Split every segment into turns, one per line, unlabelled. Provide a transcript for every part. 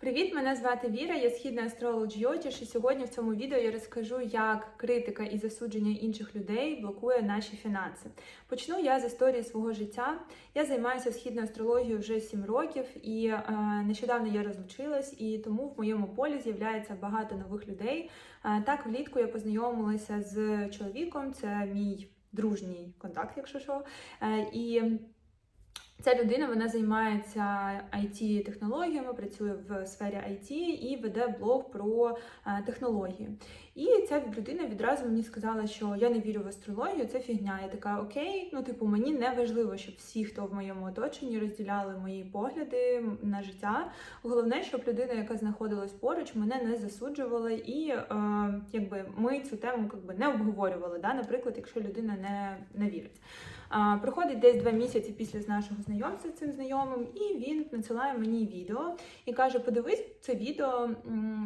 Привіт, мене звати Віра, я східна астролог Джйотіш, і сьогодні в цьому відео я розкажу, як критика і засудження інших людей блокує наші фінанси. Почну я з історії свого життя. Я займаюся східною астрологією вже 7 років, і е, нещодавно я розлучилась, і тому в моєму полі з'являється багато нових людей. Е, так, влітку я познайомилася з чоловіком, це мій дружній контакт, якщо що. Е, і Ця людина вона займається it технологіями працює в сфері IT і веде блог про е, технології. І ця людина відразу мені сказала, що я не вірю в астрологію, це фігня. Я така окей, ну типу, мені не важливо, щоб всі, хто в моєму оточенні, розділяли мої погляди на життя. Головне, щоб людина, яка знаходилась поруч, мене не засуджувала, і е, якби ми цю тему якби, не обговорювали. Да? Наприклад, якщо людина не, не вірить. Проходить десь два місяці після нашого знайомства з цим знайомим, і він надсилає мені відео і каже: подивись це відео,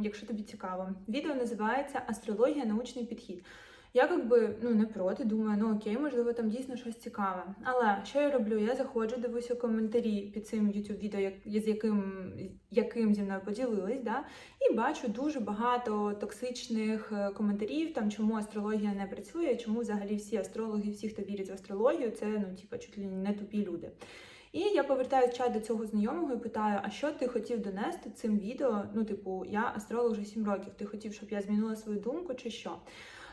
якщо тобі цікаво. Відео називається Астрологія, научний підхід. Я якби ну не проти, думаю, ну окей, можливо, там дійсно щось цікаве. Але що я роблю? Я заходжу, дивлюся коментарі під цим youtube відео, з яким яким зі мною поділились, да, і бачу дуже багато токсичних е, коментарів, там чому астрологія не працює, чому взагалі всі астрологи, всі, хто вірить в астрологію, це ну, типа, чуть ли не тупі люди. І я повертаю чат до цього знайомого і питаю: а що ти хотів донести цим відео? Ну, типу, я астролог вже 7 років. Ти хотів, щоб я змінила свою думку, чи що?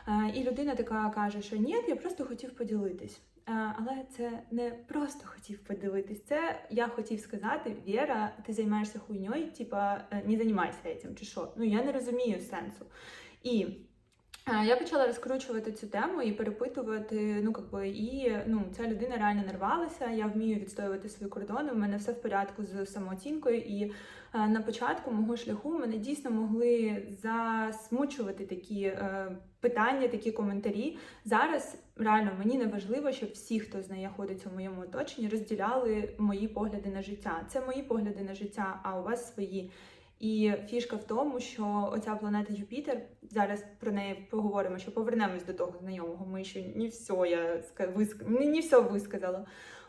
Е, І людина така каже, що ні, я просто хотів поділитись. Е, Але це не просто хотів подивитись. Це я хотів сказати: Віра, ти займаєшся хуйньою, типа е, не займайся цим, чи що? Ну я не розумію сенсу. І я почала розкручувати цю тему і перепитувати. Ну якби і ну ця людина реально нарвалася. Я вмію відстоювати свої кордони. У мене все в порядку з самооцінкою. І е, на початку мого шляху мене дійсно могли засмучувати такі е, питання, такі коментарі. Зараз реально мені не важливо, щоб всі, хто знаходиться в моєму оточенні, розділяли мої погляди на життя. Це мої погляди на життя, а у вас свої. І фішка в тому, що оця планета Юпітер, зараз про неї поговоримо, що повернемось до того знайомого. Ми ще не все я виск... не, не все висказала.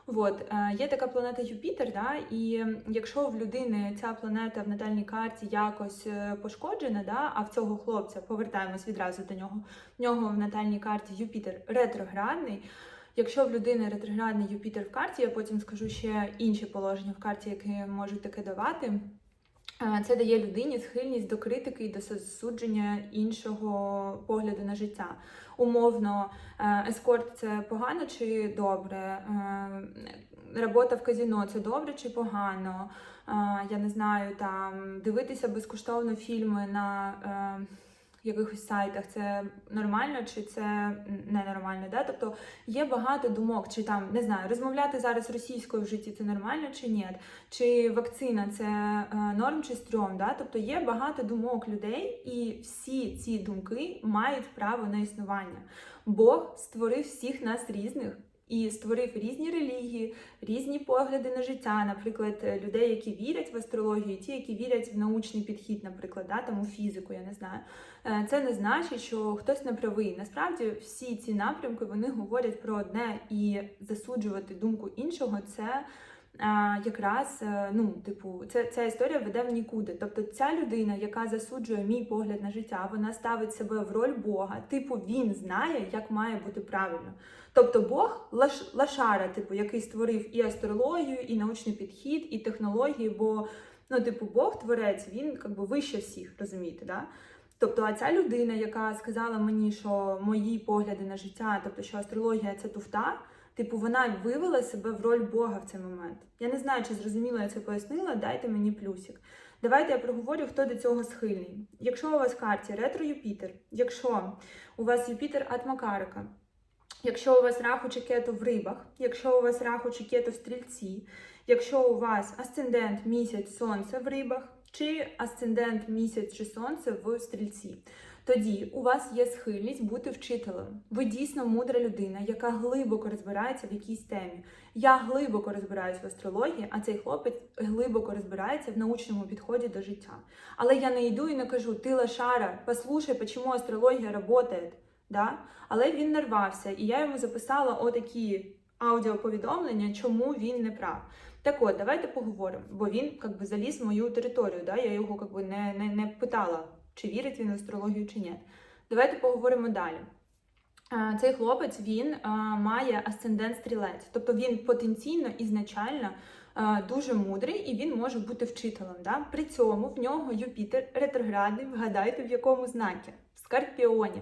От, е, є така планета Юпітер, да, і якщо в людини ця планета в натальній карті якось е, пошкоджена, да, а в цього хлопця повертаємось відразу до нього. В нього в натальній карті Юпітер ретроградний. Якщо в людини ретроградний Юпітер в карті, я потім скажу ще інші положення в карті, які можуть таке давати. Е, Це дає людині схильність до критики і до засудження іншого погляду на життя. Умовно, е, ескорт це погано чи добре? Е, Робота в казіно це добре чи погано? Я не знаю, там дивитися безкоштовно фільми на якихось сайтах це нормально чи це ненормально? Да? Тобто є багато думок, чи там не знаю, розмовляти зараз російською в житті це нормально чи ні? Чи вакцина це е, норм чи стрьом? Да? Тобто є багато думок людей, і всі ці думки мають право на існування. Бог створив всіх нас різних. І створив різні релігії, різні погляди на життя, наприклад, е, людей, які вірять в астрологію, ті, які вірять в научний підхід, наприклад, да, там у фізику, я не знаю. Е, Це не значить, що хтось не правий. Насправді всі ці напрямки вони говорять про одне і засуджувати думку іншого це. Якраз е, ну, типу, це ця історія веде в нікуди. Тобто, ця людина, яка засуджує мій погляд на життя, вона ставить себе в роль Бога. Типу, він знає, як має бути правильно. Тобто, Бог лаш, лашара, типу, який створив і астрологію, і научний підхід, і технології. Бо ну, типу, Бог творець, він якби вище всіх, розумієте, да? Тобто, а ця людина, яка сказала мені, що мої погляди на життя, тобто, що астрологія це туфта. Типу, вона вивела себе в роль Бога в цей момент. Я не знаю, чи зрозуміло я це пояснила, дайте мені плюсик. Давайте я проговорю, хто до цього схильний. Якщо у вас в карті ретро Юпітер, якщо у вас Юпітер Атмакарика, якщо у вас раху чи кето в рибах, якщо у вас раху чи кето в стрільці, якщо у вас асцендент місяць сонце в рибах, чи асцендент місяць чи сонце в стрільці. Тоді у вас є схильність бути вчителем. Ви дійсно мудра людина, яка глибоко розбирається в якійсь темі. Я глибоко розбираюсь в астрології, а цей хлопець глибоко розбирається в научному підході до життя. Але я не йду і не кажу: ти лошара, послухай, чому астрологія працює. Да? Але він нарвався, і я йому записала отакі аудіоповідомлення, чому він не прав. Так от, давайте поговоримо, бо він як би, заліз в мою територію. Да? Я його як би, не, не, не питала, чи вірить він в астрологію, чи ні. Давайте поговоримо далі. Цей хлопець він має асцендент стрілець, тобто він потенційно ізначально дуже мудрий і він може бути вчителем. Да? При цьому в нього Юпітер ретроградний, вгадайте в якому знакі? В Скорпіоні.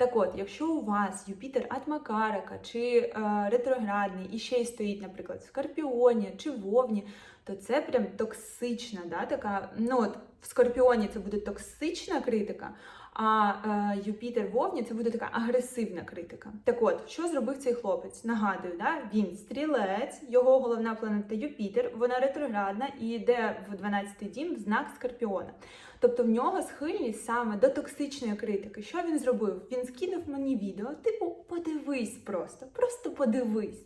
Так от, якщо у вас Юпітер Атмакарака чи е, ретроградний і ще й стоїть, наприклад, в Скорпіоні чи Вовні, то це прям токсична, да, така. Ну от в Скорпіоні це буде токсична критика, а е, Юпітер в Овні це буде така агресивна критика. Так от, що зробив цей хлопець? Нагадую, да? він стрілець, його головна планета Юпітер, вона ретроградна і йде в 12-й дім в знак Скорпіона. Тобто в нього схильність саме до токсичної критики. Що він зробив? Він скинув мені відео, типу, подивись просто, просто подивись.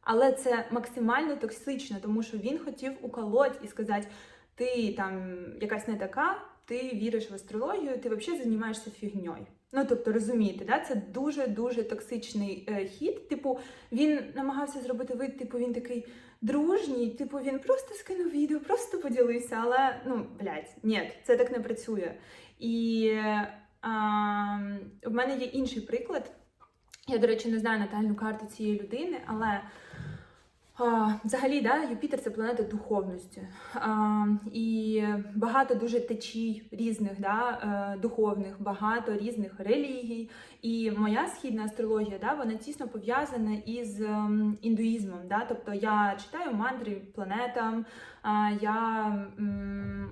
Але це максимально токсично, тому що він хотів уколоть і сказати: ти там якась не така, ти віриш в астрологію, ти взагалі займаєшся фігньою. Ну, тобто, розумієте, да? це дуже-дуже токсичний е, хід. Типу, він намагався зробити вид, типу, він такий дружній, типу, він просто скинув відео, просто поділився, але ну, блядь, ні, це так не працює. І а, в мене є інший приклад. Я, до речі, не знаю натальну карту цієї людини, але взагалі, да, Юпітер це планета духовності. І багато дуже течій різних да, е, духовних, багато різних релігій. І моя східна астрологія, да, вона тісно пов'язана із ем, індуїзмом. Да? Тобто я читаю мантри планетам, я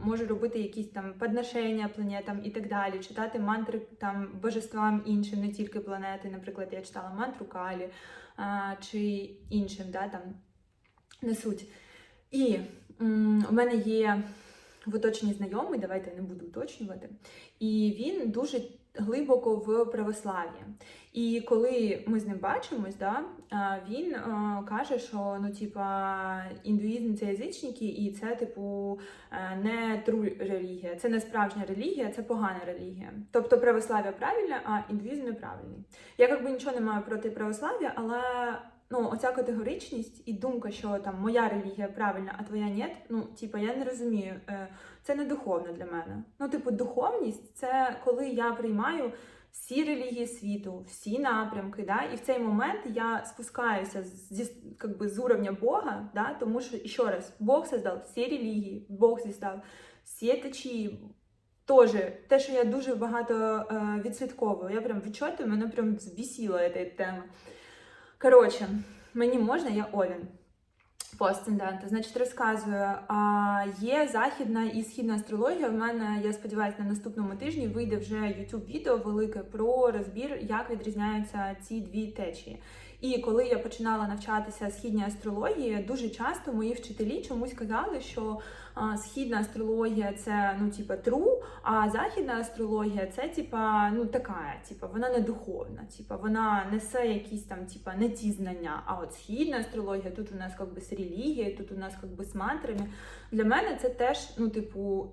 можу робити якісь там подношення планетам і так далі, читати мантри там божествам іншим, не тільки планети. Наприклад, я читала мантру Калі чи іншим, да, там не суть. І у мене є в оточенні знайомий, давайте я не буду уточнювати, і він дуже глибоко в православ'ї. І коли ми з ним бачимось, да, він а, каже, що ну, типа, індуїзм це язичники, і це, типу, е, не тру релігія, це не справжня релігія, це погана релігія. Тобто православ'я правильне, а індуїзм неправильний. Я якби нічого не маю проти православ'я, але ну, оця категоричність і думка, що там моя релігія правильна, а твоя ні, ну, типу, я не розумію. Е, Це не духовно для мене. Ну, типу, духовність це коли я приймаю всі релігії світу, всі напрямки, да, і в цей момент я спускаюся зі как би, з уровня Бога, да, тому що, ще раз, Бог создав всі релігії, Бог создав всі течії. Тоже, те, що я дуже багато е, відслідковую, я прям відчуваю, мене прям збісіла ця тема. Коротше, мені можна, я Овін по. Значить, розказую, а, є західна і східна астрологія. У мене, я сподіваюся, на наступному тижні вийде вже youtube відео велике про розбір, як відрізняються ці дві течії. І коли я починала навчатися східній астрології, дуже часто мої вчителі чомусь казали, що східна астрологія це ну, типа тру, а західна астрологія це типа ну така, типа вона не духовна, типа вона несе якісь там типа не ті знання. А от східна астрологія, тут у нас якби з релігією, тут у нас якби з мантрами. Для мене це теж, ну, типу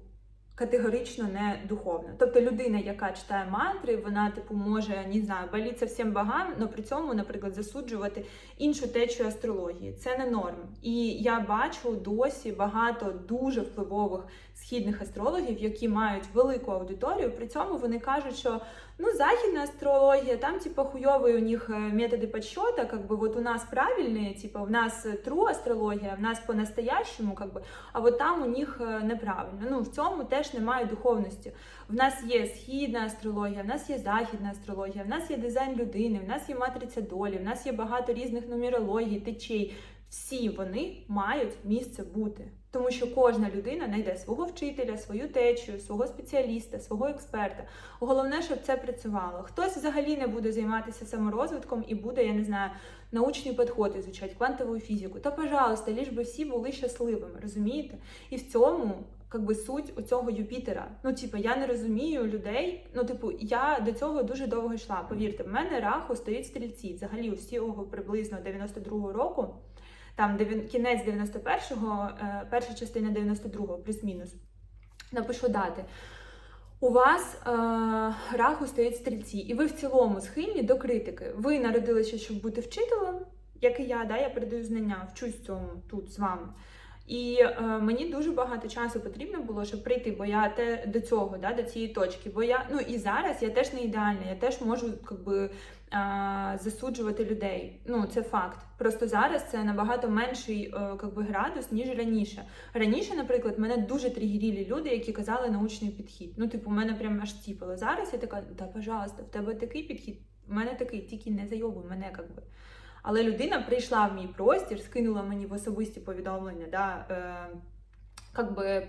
категорично не духовно. Тобто людина, яка читає мантри, вона типу може не знаю, боліться всім богам, але при цьому, наприклад, засуджувати іншу течію астрології. Це не норм. І я бачу досі багато дуже впливових східних астрологів, які мають велику аудиторію. При цьому вони кажуть, що ну західна астрологія, там типа хуйові у них методи подсчета, как бы вот у нас правильные, типа у нас true астрологія, в нас по-настоящему, как бы, а вот там у них неправильно. Ну в цьому теж немає духовності. В нас є східна астрологія, в нас є західна астрологія, в нас є дизайн людини, в нас є матриця долі, в нас є багато різних нумерологій, течій. Всі вони мають місце бути, тому що кожна людина знайде свого вчителя, свою течію, свого спеціаліста, свого експерта. Головне, щоб це працювало. Хтось взагалі не буде займатися саморозвитком і буде, я не знаю, научні підходи звучать, квантову фізику. Та, пожалуйста, ліж би всі були щасливими, розумієте? І в цьому как би суть у цього Юпітера. Ну, типу, я не розумію людей. Ну, типу, я до цього дуже довго йшла. Повірте, в мене раху стоїть стрільці. Взагалі, у всього приблизно 92-го року там кінець 91-го, е, перша частина 92-го, плюс-мінус. Напишу дати. У вас е, раху стоять стрільці, і ви в цілому схильні до критики. Ви народилися, щоб бути вчителем, як і я, да, я передаю знання, вчусь цьому тут з вами. І е, мені дуже багато часу потрібно було, щоб прийти, бо я те до цього, да, до цієї точки. Бо я ну і зараз я теж не ідеальна, я теж можу якби, а, засуджувати людей. Ну це факт. Просто зараз це набагато менший е, якби, градус, ніж раніше. Раніше, наприклад, мене дуже тригеріли люди, які казали научний підхід. Ну, типу, мене прям аж ціпало. Зараз я така, та пожалуйста, в тебе такий підхід, у мене такий, тільки не зайобуй мене, якби. Але людина прийшла в мій простір, скинула мені в особисті повідомлення. Да, е, как би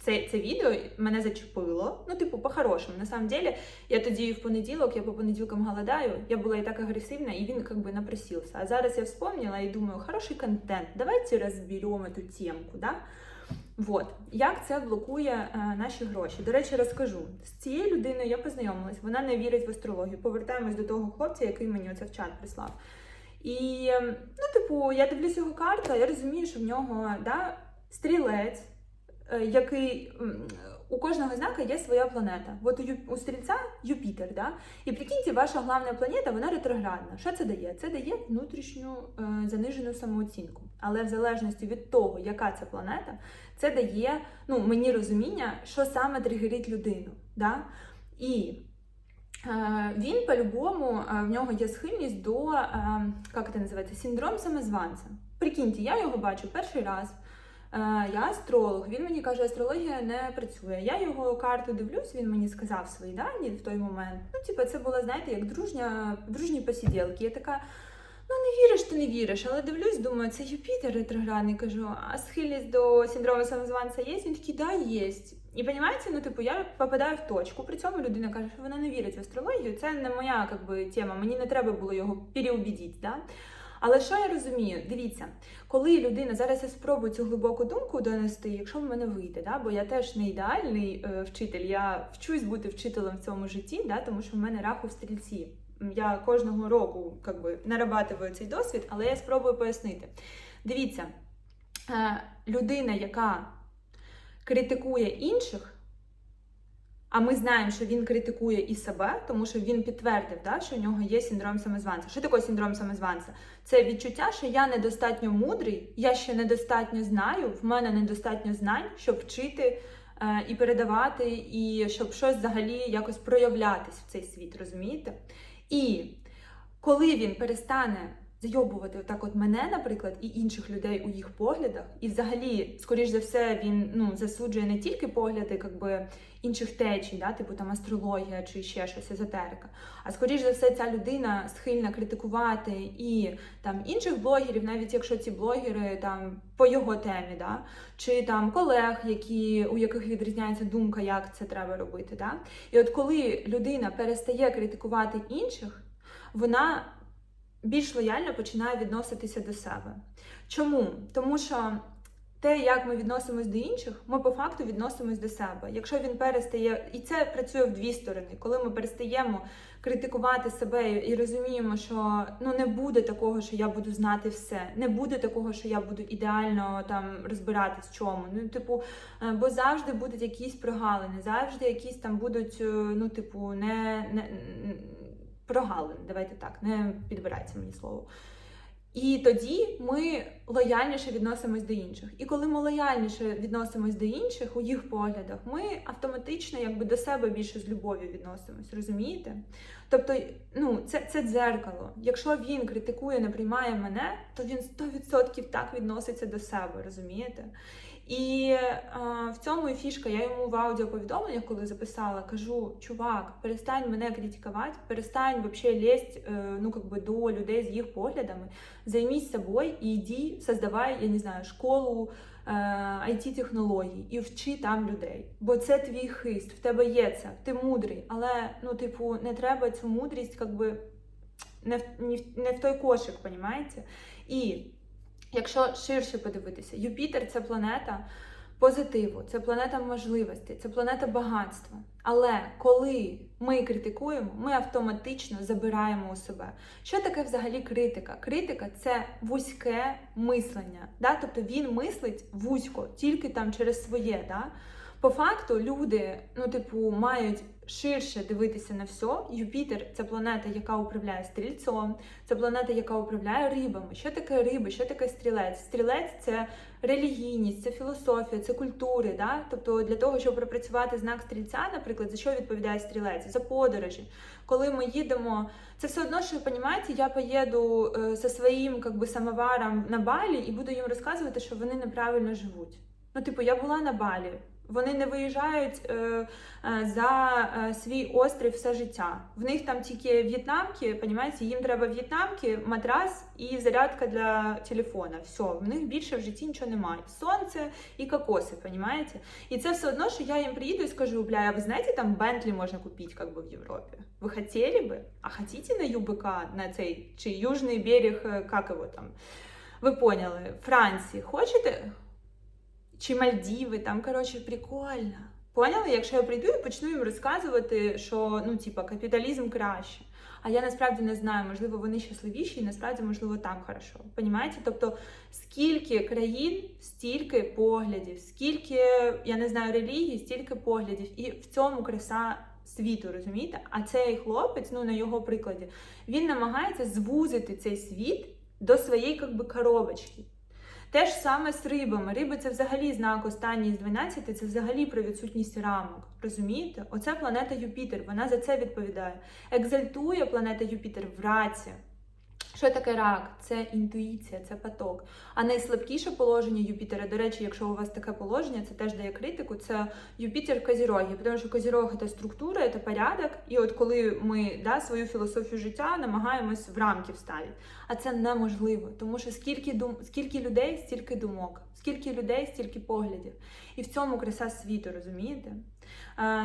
це, це відео мене зачепило. Ну, типу, по-хорошому. На самом деле, я тоді в понеділок, я по понеділкам голодаю, я була і так агресивна, і він как би напросився. А зараз я вспомнила і думаю, хороший контент, давайте розберемо цю темку. Да? Вот. Як це блокує е, наші гроші? До речі, розкажу. З цією людиною я познайомилась, вона не вірить в астрологію. Повертаємось до того хлопця, який мені оце в чат прислав. І, ем, ну, типу, я дивлюсь його карту, я розумію, що в нього да, стрілець, е, який у кожного знака є своя планета. От у, у стрільця Юпітер, да? і прикиньте, ваша головна планета, вона ретроградна. Що це дає? Це дає внутрішню е, занижену самооцінку. Але в залежності від того, яка це планета, це дає ну, мені розуміння, що саме тригерить людину. Да? І він по-любому, е, в нього є схильність до, е, як це називається, синдром самозванця. Прикиньте, я його бачу перший раз. Е, Я астролог, він мені каже, астрологія не працює. Я його карту дивлюсь, він мені сказав свої дані в той момент. Ну, типу, це було, знаєте, як дружня, дружні посіділки. Я така, ну не віриш, ти не віриш, але дивлюсь, думаю, це Юпітер ретроградний. Кажу, а схильність до синдрому самозванця є? Він такий, да, є. І розумієте, ну типу, я попадаю в точку. При цьому людина каже, що вона не вірить в астрологію. Це не моя как би, тема. Мені не треба було його переубідити. Да? Але що я розумію? Дивіться, коли людина зараз я спробую цю глибоку думку донести, якщо в мене вийде, да? бо я теж не ідеальний е, вчитель, я вчусь бути вчителем в цьому житті, да? тому що в мене раху в стрільці. Я кожного року как би, нарабатую цей досвід, але я спробую пояснити. Дивіться, е, людина, яка критикує інших, а ми знаємо, що він критикує і себе, тому що він підтвердив, да, що в нього є синдром самозванця. Що таке синдром самозванця? Це відчуття, що я недостатньо мудрий, я ще недостатньо знаю, в мене недостатньо знань, щоб вчити е, і передавати, і щоб щось взагалі якось проявлятись в цей світ, розумієте? І коли він перестане зайобувати отак от мене, наприклад, і інших людей у їх поглядах, і взагалі, скоріш за все, він ну, засуджує не тільки погляди как би, інших течій, да, типу там астрологія чи ще щось, езотерика, а скоріш за все, ця людина схильна критикувати і там інших блогерів, навіть якщо ці блогери там по його темі, да, чи там колег, які, у яких відрізняється думка, як це треба робити. Да? І от коли людина перестає критикувати інших, вона більш лояльно починає відноситися до себе. Чому? Тому що те, як ми відносимось до інших, ми по факту відносимось до себе. Якщо він перестає, і це працює в дві сторони, коли ми перестаємо критикувати себе і розуміємо, що ну не буде такого, що я буду знати все, не буде такого, що я буду ідеально там розбиратись в чому. Ну, типу, е, бо завжди будуть якісь прогалини, завжди якісь там будуть, е, ну, типу, не, не н- прогалини. Давайте так, не підбирається мені слово. І тоді ми лояльніше відносимось до інших. І коли ми лояльніше відносимось до інших у їх поглядах, ми автоматично якби до себе більше з любов'ю відносимось, розумієте? Тобто, ну, це, це дзеркало. Якщо він критикує, не приймає мене, то він 100% так відноситься до себе, розумієте? І е, в цьому і фішка. Я йому в аудіоповідомленнях, коли записала, кажу: чувак, перестань мене критикувати, перестань вообще лезть е, ну, как бы, до людей з їх поглядами, займись собою і йди, создавай, я не знаю, школу е, IT-технологій і вчи там людей. Бо це твій хист, в тебе є це, ти мудрий, але ну, типу, не треба цю мудрість, как би, не в, не в- не в той кошик, понімаєте? І Якщо ширше подивитися, Юпітер це планета позитиву, це планета можливостей, це планета багатства. Але коли ми критикуємо, ми автоматично забираємо у себе. Що таке взагалі критика? Критика це вузьке мислення. Да? Тобто він мислить вузько, тільки там через своє. Да? По факту люди, ну, типу, мають ширше дивитися на все. Юпітер це планета, яка управляє стрільцом, це планета, яка управляє рибами. Що таке риби? Що таке стрілець? Стрілець це релігійність, це філософія, це культури. Да? Тобто для того, щоб пропрацювати знак стрільця, наприклад, за що відповідає стрілець? За подорожі. Коли ми їдемо, це все одно, що розумієте, я поїду е, зі своїм как би, самоваром на балі і буду їм розказувати, що вони неправильно живуть. Ну, типу, я була на балі. Вони не виїжджають е, е, за е, свій острів все життя. В них там тільки в'єтнамки, понімаєте, їм треба в'єтнамки, матрас і зарядка для телефона. Все, в них більше в житті нічого немає. Сонце і кокоси, понімаєте? І це все одно, що я їм приїду і скажу, бля, а ви знаєте, там Бентлі можна купити как бы, в Європі. Ви хотіли би? А хотите на ЮБК, на цей чи Южний берег, як його там? Ви поняли, Франції, хочете? Чи Мальдіви, там, коротше, прикольно. Поняли? Якщо я прийду і почну їм розказувати, що ну, типа, капіталізм краще. А я насправді не знаю, можливо, вони щасливіші, і насправді, можливо, так хорошо. Понімаєте? Тобто, скільки країн, стільки поглядів, скільки, я не знаю, релігій, стільки поглядів. І в цьому краса світу, розумієте? А цей хлопець, ну на його прикладі, він намагається звузити цей світ до своєї как би, коробочки. Те ж саме з рибами. Риби це взагалі знак останній з 12, це взагалі про відсутність рамок. Розумієте? Оце планета Юпітер, вона за це відповідає. Екзальтує планета Юпітер в раці. Що таке рак? Це інтуїція, це поток. А найслабкіше положення Юпітера, до речі, якщо у вас таке положення, це теж дає критику, це Юпітер в Козірогі. Тому що Козірог це структура, це порядок. І от коли ми да, свою філософію життя намагаємось в рамки вставити. А це неможливо, тому що скільки дум... скільки людей, стільки думок, скільки людей, стільки поглядів. І в цьому краса світу, розумієте?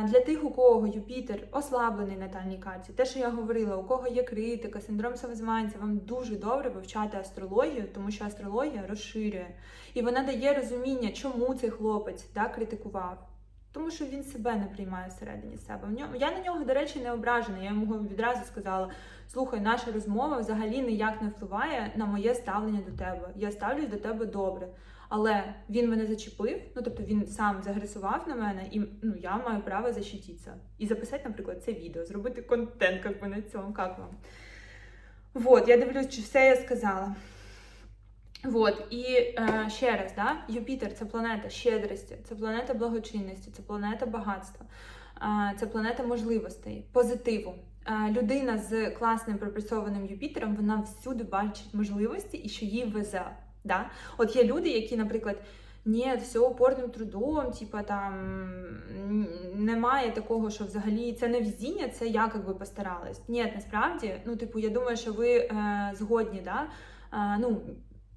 Для тих, у кого Юпітер ослаблений на натальній карті, те, що я говорила, у кого є критика, синдром самозванця, вам дуже добре вивчати астрологію, тому що астрологія розширює. І вона дає розуміння, чому цей хлопець да, критикував. Тому що він себе не приймає всередині себе. Я на нього, до речі, не ображена. Я йому відразу сказала: слухай, наша розмова взагалі ніяк не впливає на моє ставлення до тебе. Я ставлюсь до тебе добре. Але він мене зачепив, ну тобто він сам загресував на мене, і ну я маю право защититися. І записати, наприклад, це відео, зробити контент як би на цьому. Як вам? Вот, я дивлюсь, чи все я сказала. Вот, і е, ще раз, да, Юпітер це планета щедрості, це планета благочинності, це планета багатства, е, це планета можливостей, позитиву. Е, людина з класним пропрацьованим Юпітером, вона всюди бачить можливості і що їй везе. Да? От є люди, які, наприклад, ні, все упорним трудом, типа там немає такого, що взагалі це не везіння, це я як би постаралась. Ні, насправді, ну, типу, я думаю, що ви е, згодні, да? Е, ну,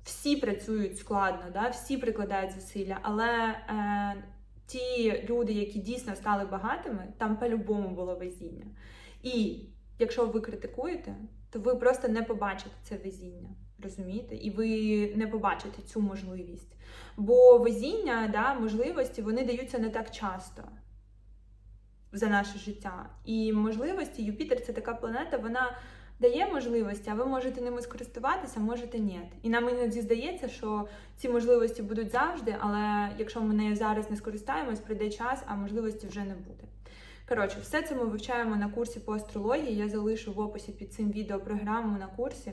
всі працюють складно, да? всі прикладають зусилля, але е, ті люди, які дійсно стали багатими, там по-любому було везіння. І якщо ви критикуєте, то ви просто не побачите це везіння. Розумієте? І ви не побачите цю можливість. Бо везіння, да, можливості вони даються не так часто за наше життя. І можливості, Юпітер це така планета, вона дає можливості, а ви можете ними скористуватися, можете ні. І нам іноді здається, що ці можливості будуть завжди, але якщо ми нею зараз не скористаємось, прийде час, а можливості вже не буде. Коротше, все це ми вивчаємо на курсі по астрології. Я залишу в описі під цим відео програму на курсі.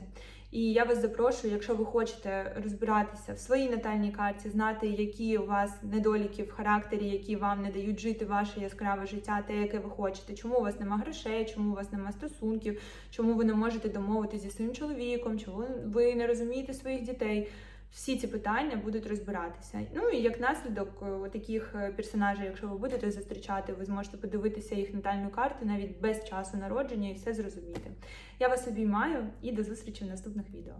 І я вас запрошую, якщо ви хочете розбиратися в своїй натальній карті, знати, які у вас недоліки в характері, які вам не дають жити ваше яскраве життя, те, яке ви хочете, чому у вас нема грошей, чому у вас нема стосунків, чому ви не можете домовитися зі своїм чоловіком, чому ви не розумієте своїх дітей всі ці питання будуть розбиратися. Ну і як наслідок е, таких е, персонажів, якщо ви будете зустрічати, ви зможете подивитися їх натальну карту навіть без часу народження і все зрозуміти. Я вас обіймаю і до зустрічі в наступних відео.